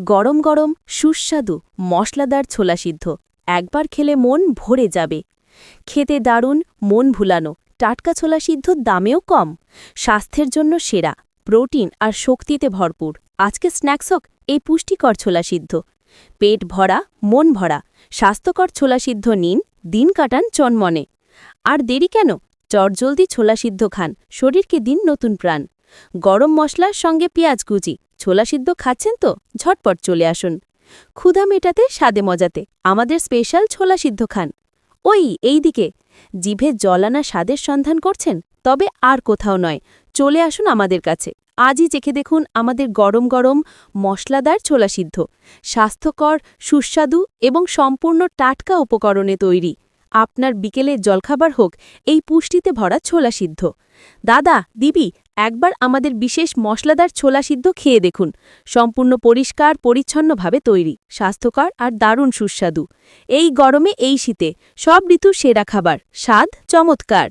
গরম গরম, সুস্বাদু, মশলাদার ছোলা সিদ্ধ। একবার খেলে মন ভরে যাবে। খেতে দারুণ, মন ভুলানো। টাটকা ছোলা সিদ্ধ দামেও কম। স্বাস্থ্যের জন্য সেরা। প্রোটিন আর শক্তিতে ভরপুর। আজকে স্ন্যাক্স হোক, এই পুষ্টিকর ছোলা সিদ্ধ। পেট ভরা, মন ভরা। স্বাস্থ্যকর ছোলা সিদ্ধ নিন, দিন কাটান চনমনে। আর দেরি কেন? চটজলদি ছোলা সিদ্ধ খান। শরীরকে দিন নতুন প্রাণ। গরম মশলার সঙ্গে পেঁয়াজ কুচি, ছোলা সিদ্ধ খাচ্ছেন তো? ঝটপট চলে আসুন। ক্ষুধা মেটাতে, স্বাদে মজাতে। আমাদের স্পেশাল ছোলা সিদ্ধ খান। ওই এই দিকে জিভে জলানা স্বাদের সন্ধান করছেন? তবে আর কোথাও নয়। চলে আসুন আমাদের কাছে। আজই চেখে দেখুন আমাদের গরম গরম, মশলাদার ছোলা সিদ্ধ। স্বাস্থ্যকর, সুস্বাদু এবং সম্পূর্ণ টাটকা উপকরণে তৈরি। আপনার বিকেলে জলখাবার হোক, এই পুষ্টিতে ভরা ছোলা সিদ্ধ। দাদা, দিবি একবার আমাদের বিশেষ মশলাদার ছোলা সিদ্ধ খেয়ে দেখুন। সম্পূর্ণ পরিষ্কার, পরিচ্ছন্নভাবে তৈরি। স্বাস্থ্যকর আর দারুণ সুস্বাদু। এই গরমে, এই শীতে সব ঋতু সেরা খাবার। স্বাদ চমৎকার।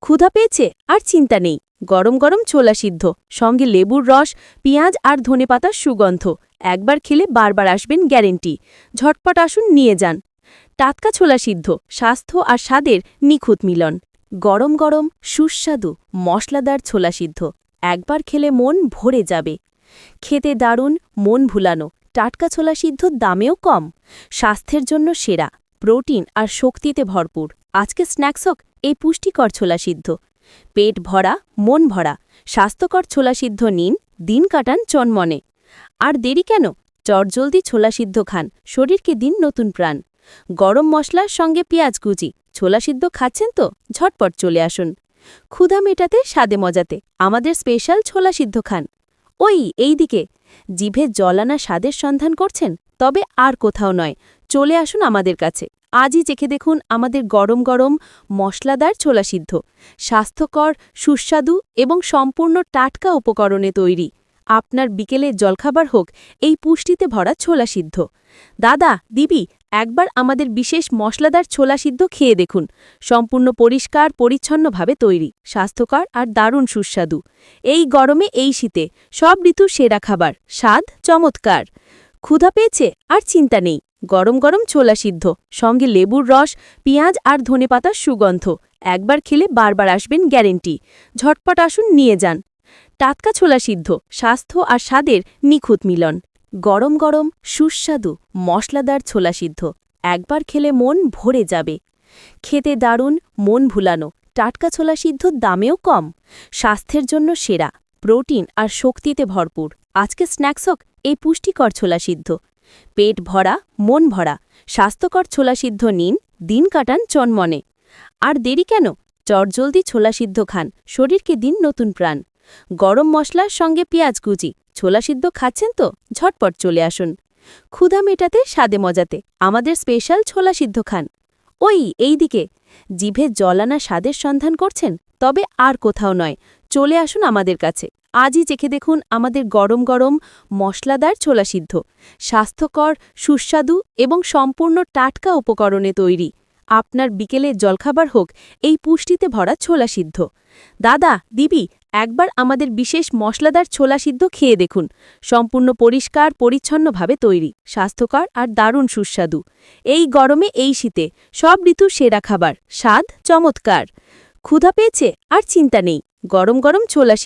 ক্ষুধা পেয়েছে? আর চিন্তা নেই। গরম গরম ছোলা সিদ্ধ। সঙ্গে লেবুর রস, পেঁয়াজ আর ধনেপাতার সুগন্ধ। একবার খেলে বারবার আসবেন গ্যারেন্টি। ঝটপট আসুন, নিয়ে যান। টাটকা ছোলা সিদ্ধ। স্বাস্থ্য আর স্বাদের নিখুঁত মিলন। গরম গরম, সুস্বাদু, মশলাদার ছোলা সিদ্ধ। একবার খেলে মন ভরে যাবে। খেতে দারুণ, মন ভুলানো। টাটকা ছোলা সিদ্ধ দামেও কম। স্বাস্থ্যের জন্য সেরা। প্রোটিন আর শক্তিতে ভরপুর। আজকে স্ন্যাক্সক এই পুষ্টিকর ছোলা সিদ্ধ। পেট ভরা, মন ভরা। স্বাস্থ্যকর ছোলা সিদ্ধ নিন, দিন কাটান চনমনে। আর দেরি কেন? চটজলদি ছোলা সিদ্ধ খান। শরীরকে দিন নতুন প্রাণ। গরম মশলার সঙ্গে পেঁয়াজ কুচি। ছোলা সিদ্ধ খাচ্ছেন তো? ঝটপট চলে আসুন। ক্ষুধা মেটাতে, স্বাদে মজাতে। আমাদের স্পেশাল ছোলা সিদ্ধ খান। ওই এই দিকে জিভে জলানা স্বাদের সন্ধান করছেন? তবে আর কোথাও নয়। চলে আসুন আমাদের কাছে। আজই চেখে দেখুন আমাদের গরম গরম মশলাদার ছোলা সিদ্ধ। স্বাস্থ্যকর, সুস্বাদু এবং সম্পূর্ণ টাটকা উপকরণে তৈরি। আপনার বিকেলে জলখাবার হোক, এই পুষ্টিতে ভরা ছোলা সিদ্ধ। দাদা, দিবি একবার আমাদের বিশেষ মশলাদার ছোলা সিদ্ধ খেয়ে দেখুন। সম্পূর্ণ পরিষ্কার, পরিচ্ছন্নভাবে তৈরি। স্বাস্থ্যকর আর দারুণ সুস্বাদু। এই গরমে, এই শীতে সব ঋতু সেরা খাবার। স্বাদ চমৎকার। ক্ষুধা পেয়েছে? আর চিন্তা নেই। গরম গরম ছোলা সিদ্ধ। সঙ্গে লেবুর রস, পেঁয়াজ আর ধনেপাতার সুগন্ধ। একবার খেলে বারবার আসবেন গ্যারেন্টি। ঝটপট আসুন, নিয়ে যান। টাটকা ছোলা সিদ্ধ। স্বাস্থ্য আর স্বাদের নিখুঁত মিলন। গরম গরম, সুস্বাদু, মশলাদার ছোলা সিদ্ধ। একবার খেলে মন ভরে যাবে। খেতে দারুণ, মন ভুলানো। টাটকা ছোলা সিদ্ধ দামেও কম। স্বাস্থ্যের জন্য সেরা। প্রোটিন আর শক্তিতে ভরপুর। আজকে স্ন্যাক্সক এই পুষ্টিকর ছোলা সিদ্ধ। পেট ভরা, মন ভরা। স্বাস্থ্যকর ছোলা সিদ্ধ নিন, দিন কাটান চনমনে। আর দেরি কেন? চটজলদি ছোলা সিদ্ধ খান। শরীরকে দিন নতুন প্রাণ। গরম মশলার সঙ্গে পেঁয়াজ কুচি। ছোলা সিদ্ধ খাচ্ছেন তো? ঝটপট চলে আসুন। ক্ষুধা মেটাতে, স্বাদে মজাতে। আমাদের স্পেশাল ছোলা সিদ্ধ খান। ওই এই দিকে জিভে জলানা স্বাদের সন্ধান করছেন? তবে আর কোথাও নয়। চলে আসুন আমাদের কাছে। আজই চেখে দেখুন আমাদের গরম গরম, মশলাদার ছোলা সিদ্ধ। স্বাস্থ্যকর, সুস্বাদু এবং সম্পূর্ণ টাটকা উপকরণে তৈরি। আপনার বিকেলে জলখাবার হোক, এই পুষ্টিতে ভরা ছোলা সিদ্ধ। দাদা, দিবি একবার আমাদের বিশেষ মশলাদার ছোলা সিদ্ধ খেয়ে দেখুন। সম্পূর্ণ পরিষ্কার, পরিচ্ছন্নভাবে তৈরি। স্বাস্থ্যকর আর দারুণ সুস্বাদু। এই গরমে, এই শীতে সব ঋতু সেরা খাবার। স্বাদ চমৎকার। ক্ষুধা পেয়েছে? আর চিন্তা নেই। গরম গরম ছোলা